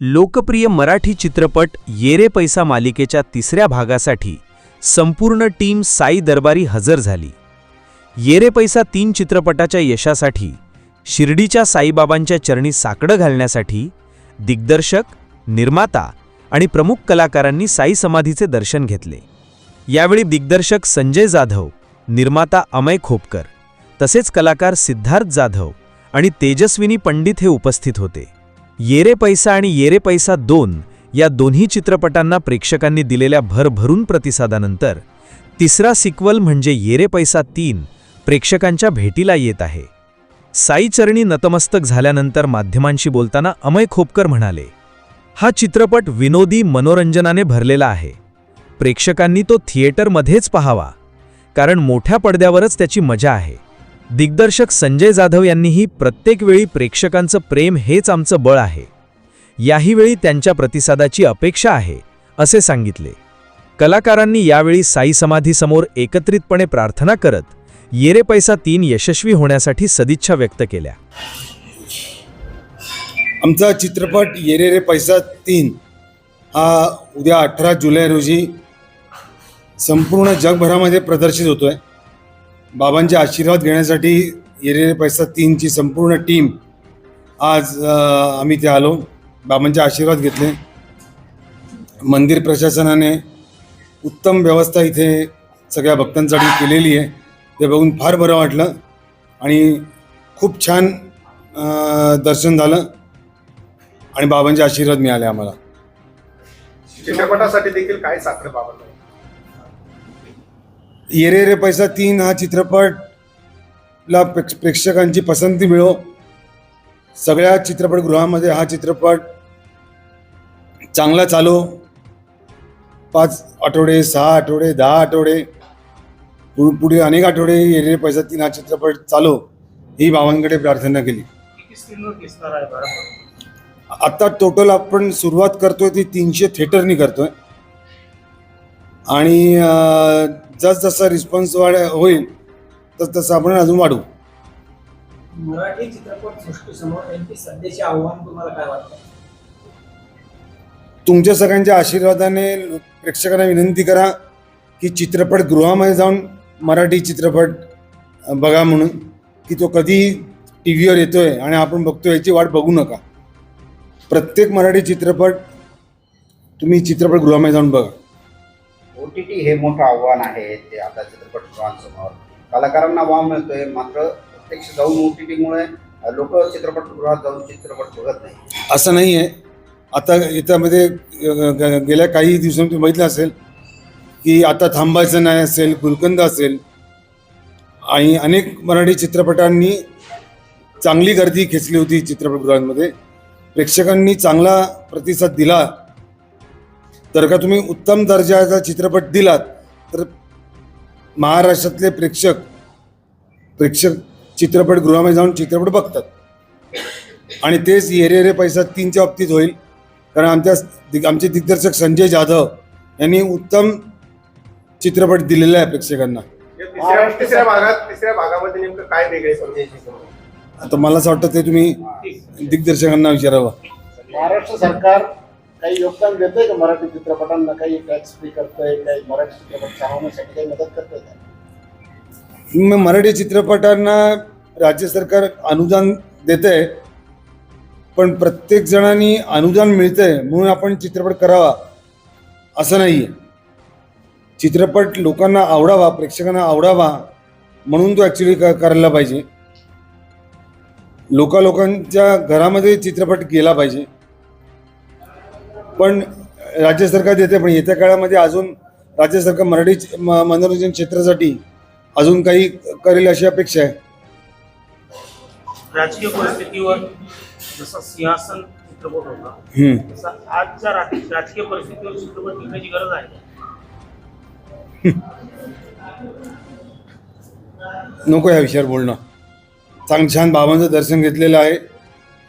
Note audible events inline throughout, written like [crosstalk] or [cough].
लोकप्रिय मराठी चित्रपट येरे पैसा मालिकेच्या तिसऱ्या भागासाठी संपूर्ण टीम साई दरबारी हजर झाली. येरे पैसा तीन चित्रपटाच्या यशासाठी शिर्डीच्या साईबाबांच्या चरणी साकडं घालण्यासाठी दिग्दर्शक निर्माता आणि प्रमुख कलाकारांनी साई समाधीचे दर्शन घेतले. यावेळी दिग्दर्शक संजय जाधव निर्माता अमय खोपकर तसेच कलाकार सिद्धार्थ जाधव आणि तेजस्विनी पंडित हे उपस्थित होते. येरे पैसा आणि येरे पैसा दोन या दोन्ही चित्रपटांना प्रेक्षकांनी दिलेल्या भरभरून प्रतिसादानंतर तिसरा सिक्वल म्हणजे येरे पैसा तीन प्रेक्षकांच्या भेटीला येत आहे. साईचरणी नतमस्तक झाल्यानंतर माध्यमांशी बोलताना अमय खोपकर म्हणाले हा चित्रपट विनोदी मनोरंजनाने भरलेला आहे. प्रेक्षकांनी तो थिएटरमध्येच पहावा. कारण मोठ्या पडद्यावरच त्याची मजा आहे. दिग्दर्शक संजय जाधव यांनीही प्रत्येक वेळी प्रेक्षकांचं प्रेम हेच आमचं बळ आहे. याही वेळी त्यांच्या प्रतिसादाची अपेक्षा आहे असे सांगितले. कलाकारांनी यावेळी साई समाधीसमोर एकत्रितपणे प्रार्थना करत येरे पैसा तीन यशस्वी होण्यासाठी सदिच्छा व्यक्त केल्या. आमचा चित्रपट येरे रे पैसा तीन हा उद्या अठरा जुलै रोजी संपूर्ण जगभरामध्ये प्रदर्शित होतो आहे बाबांचे आशीर्वाद घेण्यासाठी येलेले पैसा तीनची संपूर्ण टीम आज आम्ही ते आलो. बाबांचे आशीर्वाद घेतले. मंदिर प्रशासनाने उत्तम व्यवस्था इथे सगळ्या भक्तांसाठी केलेली आहे. ते बघून फार बरं वाटलं आणि खूप छान दर्शन झालं आणि बाबांचे आशीर्वाद मिळाले आम्हाला. चित्रपटासाठी देखील काय साखर बाबांना? येरे रे पैसा तीन हा चित्रपटला प्रेक्ष प्रेक्षकांची पसंती मिळो. सगळ्या चित्रपटगृहामध्ये हा चित्रपट चांगला चालो. पाच आठवडे सहा आठवडे दहा आठवडे पु- पुढे अनेक आठवडे येरे रे पैसा तीन हा चित्रपट चालो. ही बाबांकडे प्रार्थना केली. किती स्क्रीनवर दिसणार आहे बरोबर आता टोटल आपण सुरुवात करतोय ती तीनशे थिएटरनी करतोय. आणि जसजसा रिस्पॉन्स वाढ होईल तस तसं आपण अजून वाढवू मराठी चित्रपट सृष्टीसमोर नेमकी सध्याचे आव्हान तुम्हाला काय वाटतं? तुमच्या सगळ्यांच्या आशीर्वादाने प्रेक्षकांना विनंती करा की चित्रपटगृहामध्ये जाऊन मराठी चित्रपट बघा म्हणून की तो कधी टी व्हीवर येतोय आणि आपण बघतोय याची वाट बघू नका. प्रत्येक मराठी चित्रपट तुम्ही चित्रपटगृहामध्ये जाऊन बघा. ओ टी टी हे मोठं आव्हान आहे ते आता चित्रपटगृहांसमोर. कलाकारांना वाव मिळतोय मात्र प्रत्यक्ष जाऊन ओ टी टीमुळे लोक चित्रपटगृहात जाऊन चित्रपट बघत नाही असं नाही आहे. आता याच्यामध्ये ग- गेल्या काही दिवसांनी तुम्ही बघितलं असेल की आता थांबायचं नाही असेल गुलकंद असेल आणि अनेक मराठी चित्रपटांनी चांगली गर्दी खेचली होती चित्रपटगृहांमध्ये. प्रेक्षकांनी चांगला प्रतिसाद दिला. तर का तुम्ही उत्तम दर्जाचा चित्रपट दिलात तर महाराष्ट्रातले प्रेक्षक प्रेक्षक चित्रपटगृहामध्ये जाऊन चित्रपट बघतात. आणि तेच येरे रे पैसा तीनच्या बाबतीत होईल. कारण आमच्या दिग- आमचे दिग्दर्शक संजय जाधव यांनी उत्तम चित्रपट दिलेला आहे प्रेक्षकांना. या तिसऱ्या तिसऱ्या भागात तिसऱ्या भागामध्ये नेमकं काय वेगळे समजायचे आता मला असं वाटतं ते तुम्ही दिग्दर्शकांना विचारावं. महाराष्ट्र सरकार काही योगदान देतंय का मराठी चित्रपटांना? काही टॅक्स फ्री करतंय काही मराठी चित्रपट चालवण्यासाठी काही मदत करतंय का? मग मराठी चित्रपटांना राज्य सरकार अनुदान देत आहे पण प्रत्येक जणांनी अनुदान मिळतंय म्हणून आपण चित्रपट करावा असं नाही आहे चित्रपट लोकांना आवडावा प्रेक्षकांना आवडावा म्हणून तो ॲक्च्युली क करायला पाहिजे. लोकालोकांच्या घरामध्ये चित्रपट गेला पाहिजे. पण राज्य सरकार देते पण येत्या काळामध्ये अजून राज्य सरकार मराठी म- मनोरंजन क्षेत्रासाठी अजून काही करेल अशी अपेक्षा आहे. राजकीय परिस्थितीवर जसा सिंहासन चित्रपट होता हम्म. तसा आजच्या राज- राजकीय परिस्थितीवर चित्रपट लिहिण्याची गरज आहे. [laughs] नको या विषयावर बोलणं. चांग छान बाबांचं दर्शन घेतलेलं आहे.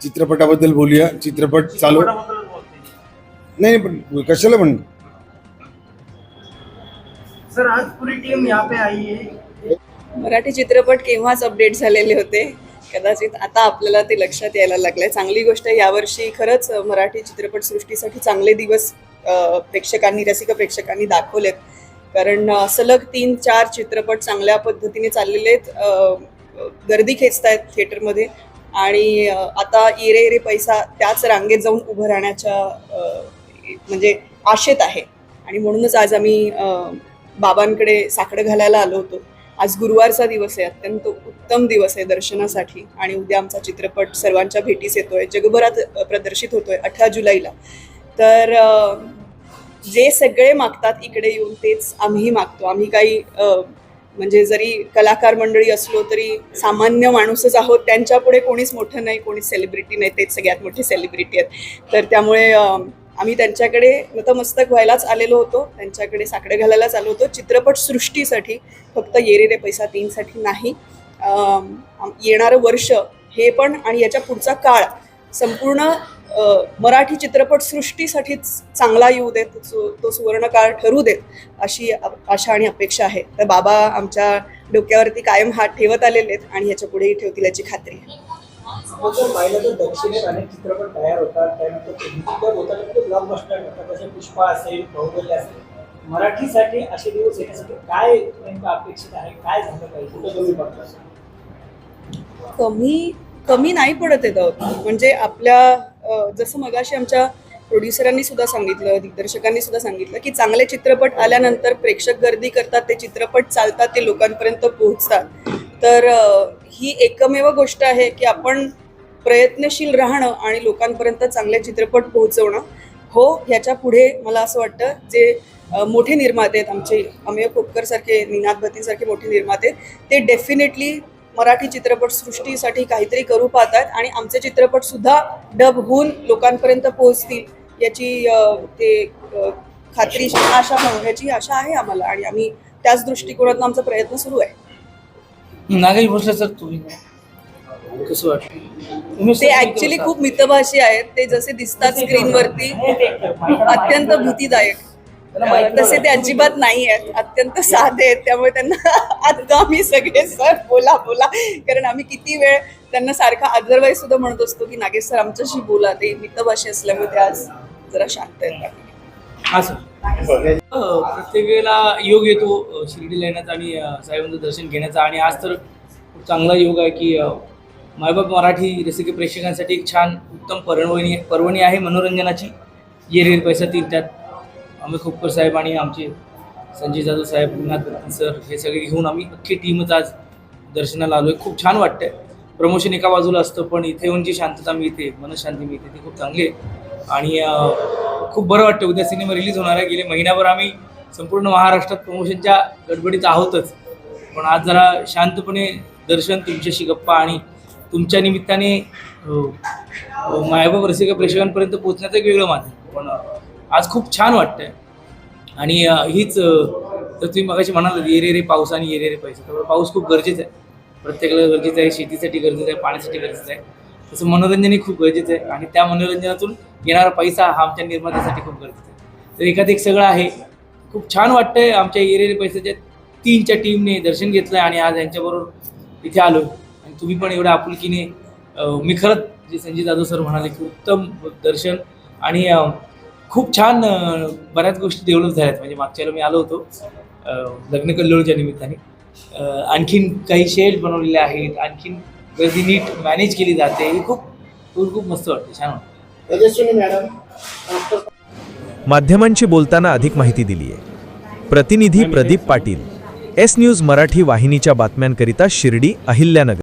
चित्रपटाबद्दल बोलूया. चित्रपट चालू. चित्रपटाबद्दल. नाही नाही, पण कशाला पण. सर आज पूरी टीम यहाँ पे आई है. मराठी चित्रपट केव्हाच अपडेट झालेले होते? कदाचित आता आपल्याला ते लक्षात यायला लागलंय. चांगली गोष्ट आहे यावर्षी खरंच मराठी चित्रपटसृष्टीसाठी चांगले दिवस प्रेक्षकांनी रसिक प्रेक्षकांनी दाखवलेत. कारण सलग तीन चार चित्रपट चांगल्या पद्धतीने चाललेले आहेत. गर्दी खेचत आहेत थिएटरमध्ये आणि आता येरे येरे पैसा त्याच रांगेत जाऊन उभं राहण्याच्या म्हणजे आशेत आहे. आणि म्हणूनच आज आम्ही बाबांकडे साकडं घालायला आलो होतो. आज गुरुवारचा दिवस आहे अत्यंत उत्तम दिवस आहे दर्शनासाठी. आणि उद्या आमचा चित्रपट सर्वांच्या भेटीस येतोय जगभरात प्रदर्शित होतोय अठरा जुलैला. तर जे सगळे मागतात इकडे येऊन तेच आम्ही मागतो. आम्ही काही म्हणजे जरी कलाकार मंडळी असलो तरी सामान्य माणूसच आहोत. त्यांच्यापुढे कोणीच मोठं नाही कोणीच सेलिब्रिटी नाही. तेच सगळ्यात मोठे सेलिब्रिटी आहेत. तर त्यामुळे आम्ही त्यांच्याकडे नतमस्तक व्हायलाच आलेलो होतो. त्यांच्याकडे साकडे घालायलाच आलो होतो. चित्रपट सृष्टीसाठी फक्त येरे रे पैसा तीनसाठी नाही. येणारं वर्ष हे पण आणि याच्या पुढचा काळ संपूर्ण मराठी चित्रपटसृष्टीसाठीच चांगला येऊ देत सु- तो सुवर्णकाळ ठरू देत अशी आशा आणि अपेक्षा आहे. तर बाबा आमच्या डोक्यावरती कायम हात ठेवत आलेले आहेत आणि ह्याच्या पुढेही ठेवतील याची खात्री आहे जर पाहिलं तर दक्षिणेत अनेक चित्रपट तयार होतात. त्यानंतर ते होतात ते ब्लॉकबस्टर होतात जसे पुष्पा असेल बाहुबली असेल. मराठीसाठी असे दिवस येण्यासाठी काय नेमकं अपेक्षित आहे? काय झालं पाहिजे? कुठं तुम्ही बघता? कमी कमी नाही पडत येत आहोत म्हणजे आपल्या जसं मगाशी आमच्या प्रोड्युसरांनी सुद्धा सांगितलं दिग्दर्शकांनी सुद्धा सांगितलं की चांगले चित्रपट आल्यानंतर प्रेक्षक गर्दी करतात ते चित्रपट चालतात ते लोकांपर्यंत पोहोचतात. तर ही एकमेव गोष्ट आहे की आपण प्रयत्नशील राहणं आणि लोकांपर्यंत चांगले चित्रपट पोहोचवणं हो ह्याच्या पुढे मला असं वाटतं जे मोठे निर्माते आहेत आमचे अमेय खोपकर सारखे निनाद भतीसारखे मोठे निर्माते ते डेफिनेटली मराठी चित्रपट सृष्टीसाठी काहीतरी करू पाहतात आणि आमचे चित्रपट सुद्धा डब होऊन लोकांपर्यंत पोहोचतील याची ते खात्री आशा म्हणून याची आशा आहे आम्हाला आणि आम्ही त्याच दृष्टिकोनातून आमचा प्रयत्न सुरू आहे. नागाई भोसले सर तुम्ही? कसं वाटतं. ते ऍक्च्युली खूप मितभाषी आहेत. ते जसे दिसतात स्क्रीनवरती अत्यंत भीतीदायक. तसे ते अजिबात नाही आहेत. अत्यंत साधे आहेत. त्यामुळे त्यांना [laughs] आता आम्ही सगळे सर बोला बोला. कारण आम्ही किती वेळ त्यांना सारखा अदरवाईज सुद्धा म्हणत असतो की नागेश सर आमच्याशी बोला. ते मितभाषी असल्यामुळे ते आज जरा शांत आहेत. हा प्रत्येक वेळेला योग येतो शिर्डीला येण्याचा आणि साहेबांचं दर्शन घेण्याचा. आणि आज तर खूप चांगला योग आहे की मायबाप मराठी रेसिपी प्रेक्षकांसाठी एक छान उत्तम पर्वणी पर्वणी आहे मनोरंजनाची. येरीर पैसा तीन त्यात. आम्ही खोपकर साहेब आणि आमचे संजय जाधव साहेब पुन्हा सर हे सगळे घेऊन आम्ही अख्खी टीमच आज दर्शनाला आलो आहे खूप छान वाटतंय. प्रमोशन एका बाजूला असतं पण इथे येऊन जी शांतता मिळते मनशांती मिळते ती खूप चांगली आहे. आणि खूप बरं वाटतं उद्या सिनेमा रिलीज होणार आहे. गेले महिनाभर आम्ही संपूर्ण महाराष्ट्रात प्रमोशनच्या गडबडीत आहोतच. पण आज जरा शांतपणे दर्शन तुमच्याशी गप्पा आणि तुमच्या निमित्ताने अं, अं, मायबाप प्रेक्षकांपर्यंत पोहोचण्याचं एक वेगळं माध्यम. पण आज खूप छान वाटतंय. आणि हीच तर तुम्ही मगाशी म्हणाल येरे रे पाऊस आणि येरे रे पैसे. तर पाऊस खूप गरजेचा आहे. प्रत्येकाला गरजेचं आहे शेतीसाठी गरजेचं आहे पाण्यासाठी गरजेचं आहे. तसं मनोरंजनही खूप गरजेचं आहे. आणि त्या मनोरंजनातून येणारा पैसा हा आमच्या निर्मात्यासाठी खूप गरजेचा आहे. तर एकात एक सगळं आहे. खूप छान वाटतंय आमच्या येरेरे पैशाच्या तीनच्या टीमने दर्शन घेतलं आहे आणि आज यांच्याबरोबर इथे आलो तुम्ही पण एवढ्या आपुलकीने मी खरंच जे संजय जाधव सर म्हणाले की उत्तम दर्शन आणि खूप छान बऱ्याच गोष्टी डेव्हलप झाल्यात. म्हणजे मागच्या वेळेला मी आलो होतो लग्न कल्लोळच्या निमित्ताने. आणखीन काही शेड बनवलेले आहेत आणखीन गर्दी नीट मॅनेज केली जाते. हे खूप खूप खूप मस्त वाटते छान वाटतं. मॅडम माध्यमांशी बोलताना अधिक माहिती दिली आहे प्रतिनिधी प्रदीप पाटील एस न्यूज मराठी वाहिनीच्या बातम्यांकरिता शिर्डी अहिल्यानगर.